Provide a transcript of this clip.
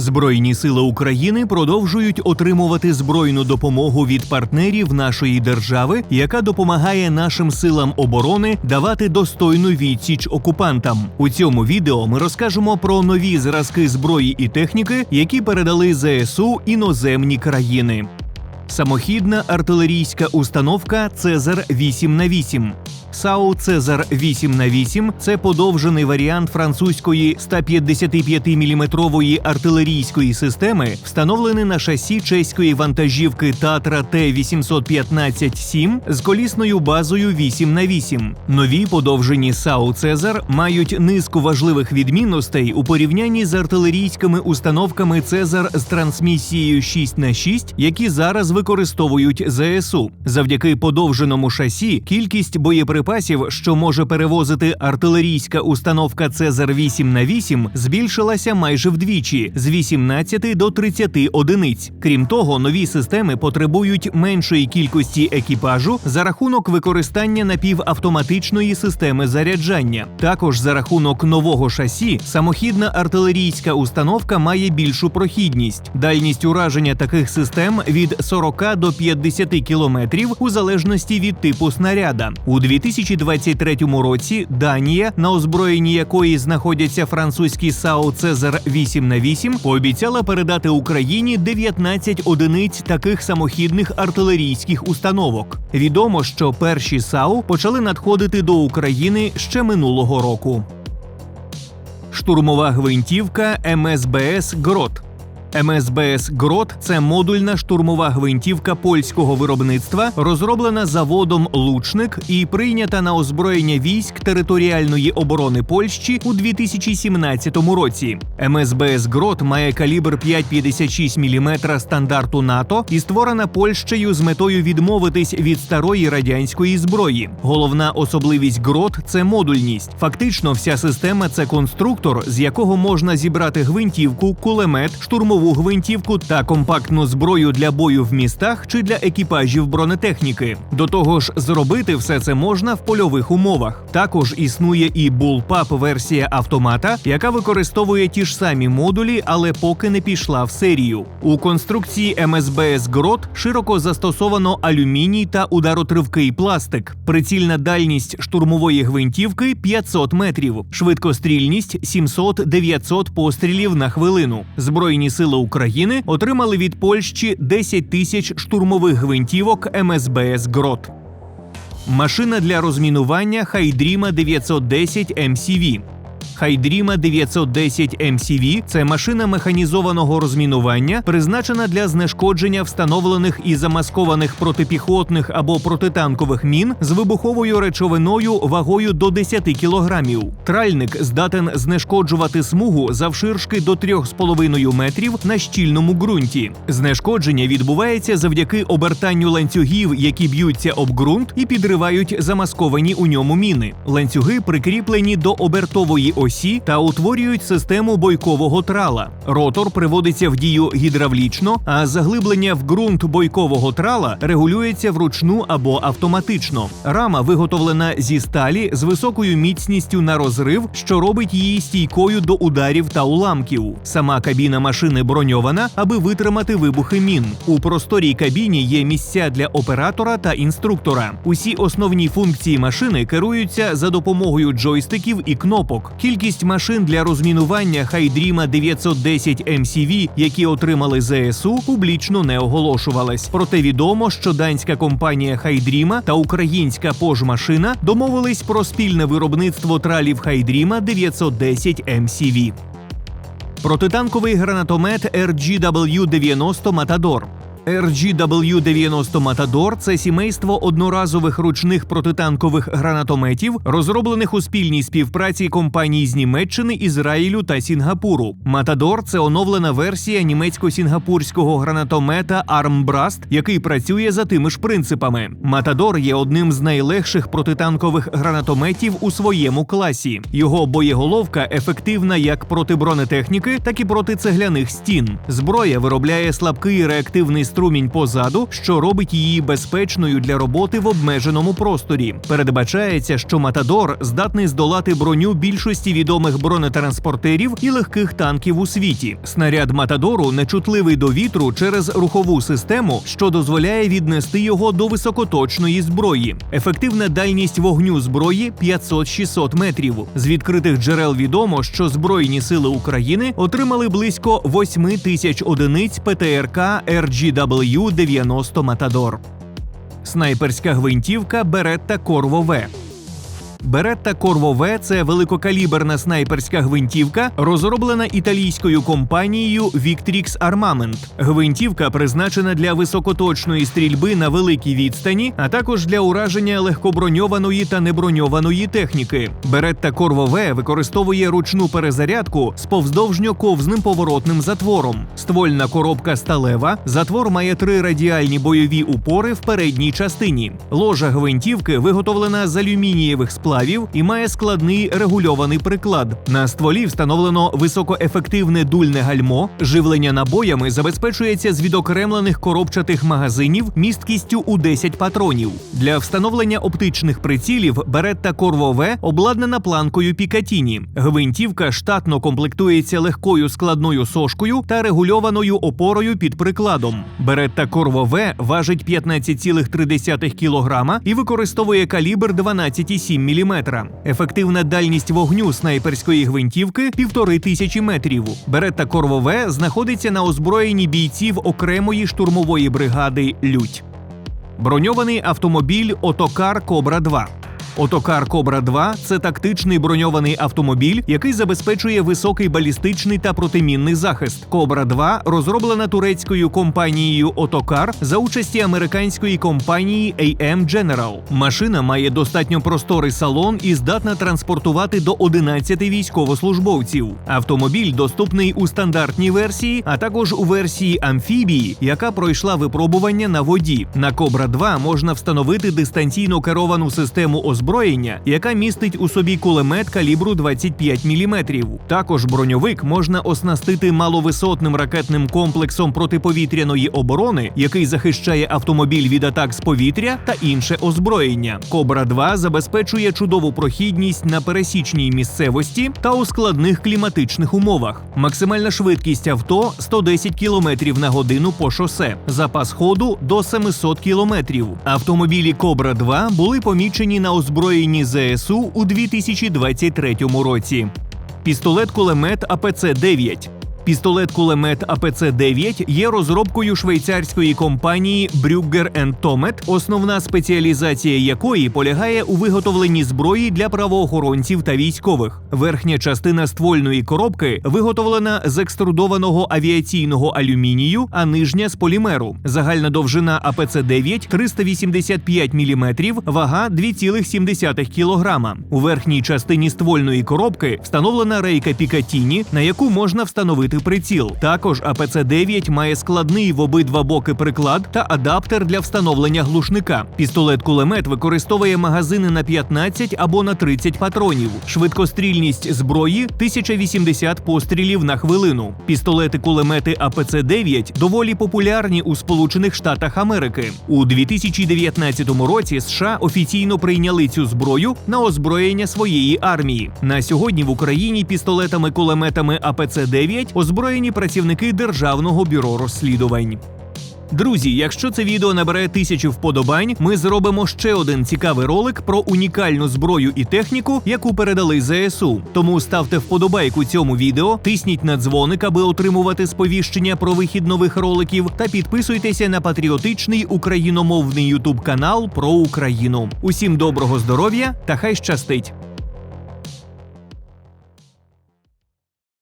Збройні сили України продовжують отримувати збройну допомогу від партнерів нашої держави, яка допомагає нашим силам оборони давати достойну відсіч окупантам. У цьому відео ми розкажемо про нові зразки зброї і техніки, які передали ЗСУ іноземні країни. Самохідна артилерійська установка Цезар 8 на 8 САУ Цезар 8 на 8 це подовжений варіант французької 155-мм артилерійської системи, встановлений на шасі чеської вантажівки Татра Т-815-7 з колісною базою 8 на 8 Нові подовжені САУ Цезар мають низку важливих відмінностей у порівнянні з артилерійськими установками Цезар з трансмісією 6 на 6 які зараз використовують ЗСУ. Завдяки подовженому шасі кількість боєприпасів, що може перевозити артилерійська установка Цезар 8 на 8 збільшилася майже вдвічі з 18 до 30 одиниць. Крім того, нові системи потребують меншої кількості екіпажу за рахунок використання напівавтоматичної системи заряджання. Також за рахунок нового шасі самохідна артилерійська установка має більшу прохідність. Дальність ураження таких систем від 40 до 50 кілометрів у залежності від типу снаряда. У 2023 році Данія, на озброєнні якої знаходяться французькі САУ Цезар 8 на 8 пообіцяла передати Україні 19 одиниць таких самохідних артилерійських установок. Відомо, що перші САУ почали надходити до України ще минулого року. Штурмова гвинтівка МСБС Грот. МСБС Грот це модульна штурмова гвинтівка польського виробництва, розроблена заводом Лучник і прийнята на озброєння військ територіальної оборони Польщі у 2017 році. МСБС Грот має калібр 5,56 мм стандарту НАТО і створена Польщею з метою відмовитись від старої радянської зброї. Головна особливість Грот це модульність. Фактично, вся система це конструктор, з якого можна зібрати гвинтівку, кулемет, штурмову штурмову гвинтівку та компактну зброю для бою в містах чи для екіпажів бронетехніки. До того ж, зробити все це можна в польових умовах. Також існує і Bullpup версія автомата, яка використовує ті ж самі модулі, але поки не пішла в серію. У конструкції МСБС Грот широко застосовано алюміній та ударотривкий пластик. Прицільна дальність штурмової гвинтівки 500 метрів, швидкострільність 700-900 пострілів на хвилину. Збройні сили України отримали від Польщі 10 тисяч штурмових гвинтівок МСБС Грот. Машина для розмінування Хайдріма 910 MCV. Хайдріма 910 MCV – це машина механізованого розмінування, призначена для знешкодження встановлених і замаскованих протипіхотних або протитанкових мін з вибуховою речовиною вагою до 10 кілограмів. Тральник здатен знешкоджувати смугу завширшки до 3,5 метрів на щільному ґрунті. Знешкодження відбувається завдяки обертанню ланцюгів, які б'ються об ґрунт і підривають замасковані у ньому міни. Ланцюги прикріплені до обертової осі осі та утворюють систему бойкового трала. Ротор приводиться в дію гідравлічно, а заглиблення в ґрунт бойкового трала регулюється вручну або автоматично. Рама виготовлена зі сталі з високою міцністю на розрив, що робить її стійкою до ударів та уламків. Сама кабіна машини броньована, аби витримати вибухи мін. У просторій кабіні є місця для оператора та інструктора. Усі основні функції машини керуються за допомогою джойстиків і кнопок. Кількість машин для розмінування Хайдріма 910 MCV, які отримали ЗСУ, публічно не оголошувалась. Проте відомо, що данська компанія Хайдріма та українська пожмашина домовились про спільне виробництво тралів Хайдріма 910 MCV. Протитанковий гранатомет RGW-90 Матадор. RGW-90 Matador – це сімейство одноразових ручних протитанкових гранатометів, розроблених у спільній співпраці компаній з Німеччини, Ізраїлю та Сінгапуру. Матадор це оновлена версія німецько-сінгапурського гранатомета Armbrust, який працює за тими ж принципами. Матадор є одним з найлегших протитанкових гранатометів у своєму класі. Його боєголовка ефективна як проти бронетехніки, так і проти цегляних стін. Зброя виробляє слабкий реактивний струмінь позаду, що робить її безпечною для роботи в обмеженому просторі. Передбачається, що Матадор здатний здолати броню більшості відомих бронетранспортерів і легких танків у світі. Снаряд Матадору нечутливий до вітру через рухову систему, що дозволяє віднести його до високоточної зброї. Ефективна дальність вогню зброї 500-600 метрів. З відкритих джерел відомо, що Збройні сили України отримали близько 8 тисяч одиниць ПТРК RGW-90 Матадор. Снайперська гвинтівка Беретта Корво В. Беретта Корво В – це великокаліберна снайперська гвинтівка, розроблена італійською компанією Victrix Armament. Гвинтівка призначена для високоточної стрільби на великій відстані, а також для ураження легкоброньованої та неброньованої техніки. Беретта Корво В використовує ручну перезарядку з повздовжньо-ковзним поворотним затвором. Ствольна коробка сталева. Затвор має три радіальні бойові упори в передній частині. Ложа гвинтівки виготовлена з алюмінієвих сплавів і має складний регульований приклад. На стволі встановлено високоефективне дульне гальмо. Живлення набоями забезпечується з відокремлених коробчатих магазинів місткістю у 10 патронів. Для встановлення оптичних прицілів Беретта V обладнана планкою Пікатіні. Гвинтівка штатно комплектується легкою складною сошкою та регульованою опорою під прикладом. Беретта V важить 15,3 кг і використовує калібр 12,7 мм. Ефективна дальність вогню снайперської гвинтівки півтори тисячі метрів. Беретта Корвове знаходиться на озброєнні бійців окремої штурмової бригади Лють. Броньований автомобіль Отокар Кобра 2 Отокар Кобра 2 це тактичний броньований автомобіль, який забезпечує високий балістичний та протимінний захист. Кобра 2 розроблена турецькою компанією Отокар за участі американської компанії AM General. Машина має достатньо просторий салон і здатна транспортувати до 11 військовослужбовців. Автомобіль доступний у стандартній версії, а також у версії амфібії, яка пройшла випробування на воді. На Кобра 2 можна встановити дистанційно керовану систему озброєння, яка містить у собі кулемет калібру 25 мм. Також броньовик можна оснастити маловисотним ракетним комплексом протиповітряної оборони, який захищає автомобіль від атак з повітря та інше озброєння. Кобра 2 забезпечує чудову прохідність на пересічній місцевості та у складних кліматичних умовах. Максимальна швидкість авто 110 км на годину по шосе, запас ходу до 700 км. Автомобілі Кобра 2 були помічені на озброєнні озброєнні ЗСУ у 2023 році. Пістолет кулемет АПЦ 9 Пістолет кулемет АПЦ-9 є розробкою швейцарської компанії Brugger Томет. основна спеціалізація якої полягає у виготовленні зброї для правоохоронців та військових. Верхня частина ствольної коробки виготовлена з екструдованого авіаційного алюмінію, а нижня з полімеру. Загальна довжина АПЦ-9 385 мм, вага 2,7 кг. У верхній частині ствольної коробки встановлена рейка Пікатіні, на яку можна встановити приціл. Також АПЦ-9 має складний в обидва боки приклад та адаптер для встановлення глушника. Пістолет-кулемет використовує магазини на 15 або на 30 патронів. Швидкострільність зброї 1080 пострілів на хвилину. Пістолети-кулемети АПЦ-9 доволі популярні у Сполучених Штатах Америки. У 2019 році США офіційно прийняли цю зброю на озброєння своєї армії. На сьогодні в Україні пістолетами-кулеметами АПЦ-9 озброєні працівники Державного бюро розслідувань. Друзі, якщо це відео набере тисячу вподобань, ми зробимо ще один цікавий ролик про унікальну зброю і техніку, яку передали ЗСУ. Тому ставте вподобайку цьому відео, тисніть на дзвоник, аби отримувати сповіщення про вихід нових роликів, та підписуйтеся на патріотичний україномовний ютуб канал про Україну. Усім доброго здоров'я та хай щастить!